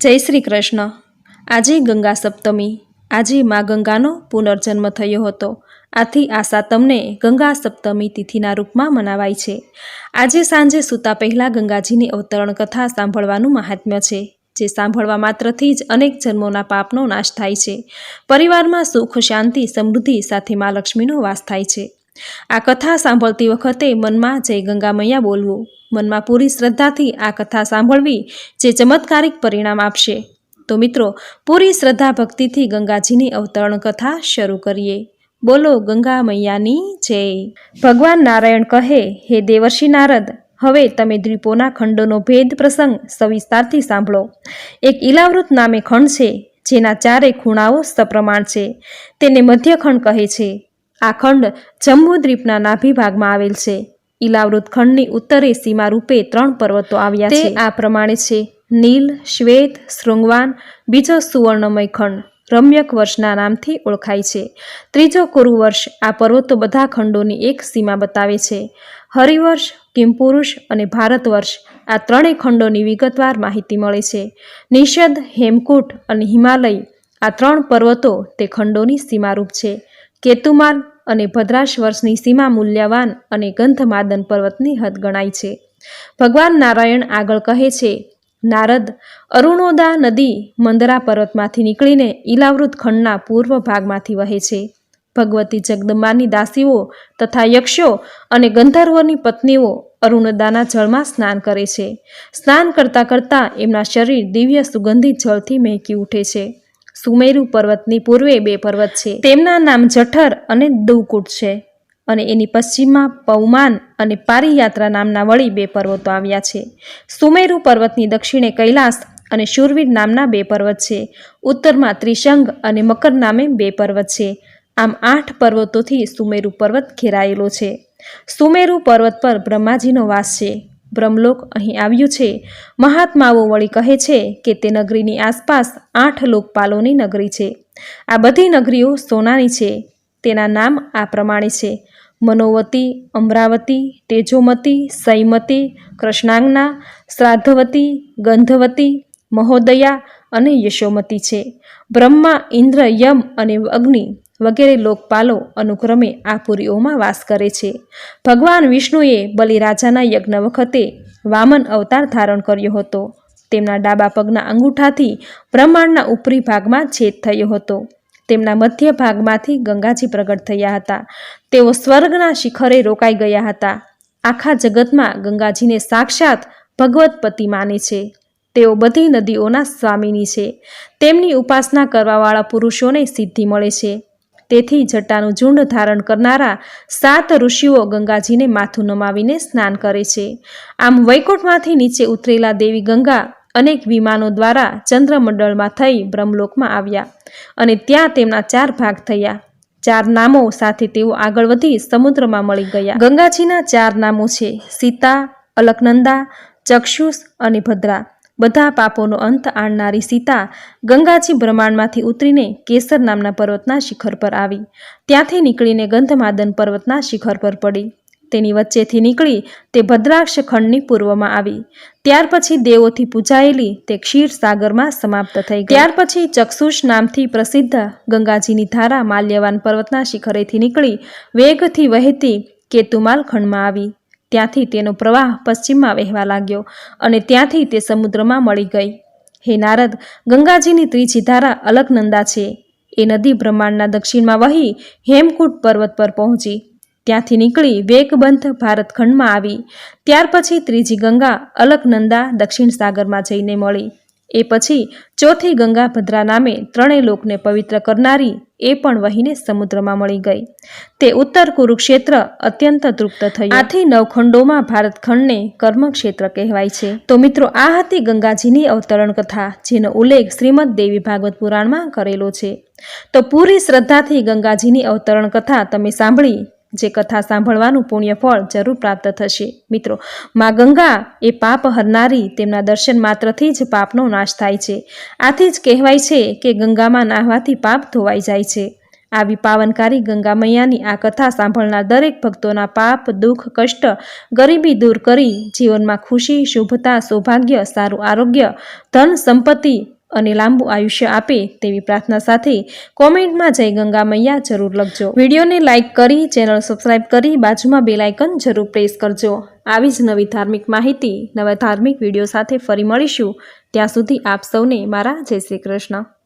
જય શ્રી કૃષ્ણ. આજે ગંગા સપ્તમી, આજે મા ગંગાનો પુનર્જન્મ થયો હતો. આથી આ સાતમને ગંગા સપ્તમી તિથિના રૂપમાં મનાવાય છે. આજે સાંજે સૂતા પહેલાં ગંગાજીની અવતરણ કથા સાંભળવાનું મહાત્મ્ય છે, જે સાંભળવા માત્રથી જ અનેક જન્મોના પાપનો નાશ થાય છે. પરિવારમાં સુખ, શાંતિ, સમૃદ્ધિ સાથે મા લક્ષ્મીનો વાસ થાય છે. આ કથા સાંભળતી વખતે મનમાં જય ગંગા મૈયા બોલવું. મનમાં પૂરી શ્રદ્ધાથી આ કથા સાંભળવી જે ચમત્કારિક પરિણામ આપશે. તો મિત્રો, પૂરી શ્રદ્ધા ભક્તિથી ગંગાજીની અવતરણ કથા શરૂ કરીએ. બોલો ગંગા મૈયાની જય. ભગવાન નારાયણ કહે, હે દેવર્ષિ નારદ, હવે તમે દ્વીપોના ખંડોનો ભેદ પ્રસંગ સવિસ્તારથી સાંભળો. એક ઇલાવૃત નામે ખંડ છે, જેના ચારે ખૂણાઓ સપ્રમાણ છે. તેને મધ્યખંડ કહે છે. આ ખંડ જમ્મુ દ્વીપના નાભી ભાગમાં આવેલ છે. ઇલાવૃત ખંડની ઉત્તરે સીમા રૂપે ત્રણ પર્વતો આવ્યા છે. આ પ્રમાણે છે. નીલ શ્વેત શૃંગવાન બીજો સુવર્ણમય ખંડ રમ્યક વર્ષના નામથી ઓળખાય છે. ત્રીજો કુરુ વર્ષ આ પર્વતો બધા ખંડોની એક સીમા બતાવે છે. હરિવર્ષ કિમપુરુષ અને ભારત વર્ષ આ ત્રણેય ખંડોની વિગતવાર માહિતી મળે છે. નિષદ હેમકૂટ અને હિમાલય આ ત્રણ પર્વતો તે ખંડોની સીમારૂપ છે. કેતુમાલ અને ભદ્રાશ વર્ષની સીમા મૂલ્યવાન અને ગંધમાદન પર્વતની હદ ગણાય છે. ભગવાન નારાયણ આગળ કહે છે, નારદ, અરુણોદા નદી મંદરા પર્વતમાંથી નીકળીને ઇલાવૃત ખંડના પૂર્વ ભાગમાંથી વહે છે. ભગવતી જગદંબાની દાસીઓ તથા યક્ષો અને ગંધર્વોની પત્નીઓ અરુણોદાના જળમાં સ્નાન કરે છે. સ્નાન કરતાં કરતાં એમના શરીર દિવ્ય સુગંધિત જળથી મહેકી ઉઠે છે. સુમેરુ પર્વતની પૂર્વે બે પર્વત છે. તેમના નામ જઠર અને દુકુટ છે અને એની પશ્ચિમમાં પૌમાન અને પારિયાત્રા નામના વળી બે પર્વતો આવ્યા છે. સુમેરુ પર્વતની દક્ષિણે કૈલાસ અને શૂરવીર નામના બે પર્વત છે. ઉત્તરમાં ત્રિશંગ અને મકર નામે બે પર્વત છે. આમ આઠ પર્વતોથી સુમેરુ પર્વત ઘેરાયેલો છે. સુમેરુ પર્વત પર બ્રહ્માજીનો વાસ છે. બ્રહ્મલોક અહીં આવ્યું છે. મહાત્માઓ વળી કહે છે કે તે નગરીની આસપાસ આઠ લોકપાલોની નગરી છે. આ બધી નગરીઓ સોનાની છે. તેના નામ આ પ્રમાણે છે. મનોવતી, અમરાવતી, તેજોમતી, સૈમતી, કૃષ્ણાંગના, શ્રાદ્ધવતી, ગંધવતી, મહોદયા અને યશોમતી છે. બ્રહ્મા ઇન્દ્ર, યમ અને અગ્નિ વગેરે લોકપાલો અનુક્રમે આ પુરીઓમાં વાસ કરે છે. ભગવાન વિષ્ણુએ બલિરાજાના યજ્ઞ વખતે વામન અવતાર ધારણ કર્યો હતો. તેમના ડાબા પગના અંગૂઠાથી બ્રહ્માંડના ઉપરી ભાગમાં છેદ થયો હતો. તેમના મધ્ય ભાગમાંથી ગંગાજી પ્રગટ થયા હતા. તેઓ સ્વર્ગના શિખરે રોકાઈ ગયા હતા. આખા જગતમાં ગંગાજીને સાક્ષાત ભગવતપતિ માને છે. તેઓ બધી નદીઓના સ્વામીની છે. તેમની ઉપાસના કરવાવાળા પુરુષોને સિદ્ધિ મળે છે. તેથી જટાનું ઝુંડ ધારણ કરનારા સાત ઋષિઓ ગંગાજીને માથું નમાવીને સ્નાન કરે છે. આમ વૈકુંઠમાંથી નીચે ઉતરેલા દેવી ગંગા અનેક વિમાનો દ્વારા ચંદ્રમંડળમાં થઈ બ્રહ્મલોકમાં આવ્યા અને ત્યાં તેમના ચાર ભાગ થયા. ચાર નામો સાથે તેઓ આગળ વધી સમુદ્રમાં મળી ગયા. ગંગાજીના ચાર નામો છે, સીતા, અલકનંદા, ચક્ષુષ અને ભદ્રા. બધા પાપોનો અંત આણનારી સીતા ગંગાજી બ્રહ્માંડમાંથી ઉતરીને કેસર નામના પર્વતના શિખર પર આવી. ત્યાંથી નીકળીને ગંધમાદન પર્વતના શિખર પર પડી. તેની વચ્ચેથી નીકળી તે ભદ્રાક્ષ ખંડની પૂર્વમાં આવી. ત્યાર પછી દેવોથી પૂજાયેલી તે ક્ષીર સાગરમાં સમાપ્ત થઈ ત્યાર પછી ચક્ષુષ નામથી પ્રસિદ્ધ ગંગાજીની ધારા માલ્યવાન પર્વતના શિખરેથી નીકળી વેગથી વહેતી કેતુમાલ ખંડમાં આવી. ત્યાંથી તેનો પ્રવાહ પશ્ચિમમાં વહેવા લાગ્યો અને ત્યાંથી તે સમુદ્રમાં મળી ગઈ. હે નારદ, ગંગાજીની ત્રીજી ધારા અલકનંદા છે. એ નદી બ્રહ્માંડના દક્ષિણમાં વહી હેમકૂટ પર્વત પર પહોંચી. ત્યાંથી નીકળી વેગબંધ ભારતખંડમાં આવી. ત્યાર પછી ત્રીજી ગંગા અલકનંદા દક્ષિણ સાગરમાં જઈને મળી. એ પછી ચોથી ગંગા ભદ્રા નામે ત્રણેય લોકને પવિત્ર કરનારી એ પણ વહીને સમુદ્રમાં મળી ગઈ. તે ઉત્તર કુરુક્ષેત્ર અત્યંત તૃપ્ત થયું. આથી નવખંડોમાં ભારતખંડને કર્મક્ષેત્ર કહેવાય છે. તો મિત્રો, આ હતી ગંગાજીની અવતરણ કથા, જેનો ઉલ્લેખ શ્રીમદ દેવી ભાગવત પુરાણમાં કરેલો છે. તો પૂરી શ્રદ્ધાથી ગંગાજીની અવતરણ કથા તમે સાંભળી જે કથા સાંભળવાનું પુણ્ય ફળ જરૂર પ્રાપ્ત થશે. મિત્રો, મા ગંગા એ પાપ હરનારી તેમના દર્શન માત્રથી જ પાપનો નાશ થાય છે. આથી જ કહેવાય છે કે ગંગામાં નાહવાથી પાપ ધોવાઈ જાય છે. આવી પાવનકારી ગંગા મૈયાની આ કથા સાંભળનાર દરેક ભક્તોના પાપ, દુઃખ, કષ્ટ, ગરીબી દૂર કરી જીવનમાં ખુશી, શુભતા, સૌભાગ્ય, સારું આરોગ્ય, ધન, સંપત્તિ અને લાંબુ આયુષ્ય આપે તેવી પ્રાર્થના સાથે કોમેન્ટમાં જય ગંગા મૈયા જરૂર લખજો. વિડીયોને લાઇક કરી, ચેનલ સબસ્ક્રાઇબ કરી, બાજુમાં બેલ આઇકન જરૂર પ્રેસ કરજો. આવી જ નવી ધાર્મિક માહિતી, નવા ધાર્મિક વીડિયો સાથે ફરી મળીશું. ત્યાં સુધી આપ સૌને મારા જય શ્રી કૃષ્ણ.